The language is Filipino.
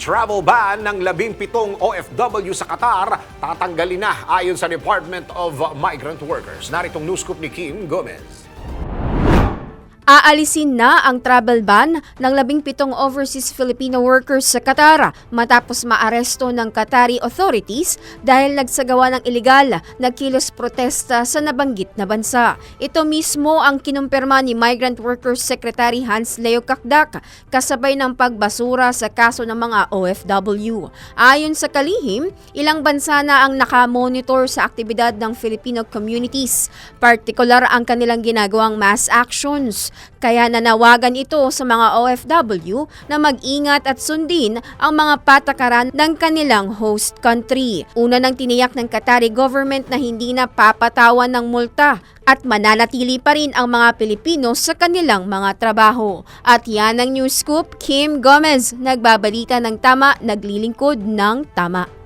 travel ban ng labing pitong OFW sa Qatar tatanggalin na ayon sa Department of Migrant Workers. Naritong news scoop ni Kim Gomez. Aalisin na ang travel ban ng labing pitong overseas Filipino workers sa Qatar matapos maaresto ng Qatari authorities dahil nagsagawa ng ilegal na kilos protesta sa nabanggit na bansa. Ito mismo ang kinumpirma ni Migrant Workers Secretary Hans Leo Kakdak kasabay ng pagbasura sa kaso ng mga OFW. Ayon sa kalihim, ilang bansa na ang nakamonitor sa aktibidad ng Filipino communities, partikular ang kanilang ginagawang mass actions. Kaya nanawagan ito sa mga OFW na mag-ingat at sundin ang mga patakaran ng kanilang host country. Una nang tiniyak ng Qatari government na hindi na papatawan ng multa at mananatili pa rin ang mga Pilipino sa kanilang mga trabaho. At yan ang news scoop, Kim Gomez, nagbabalita ng tama, naglilingkod ng tama.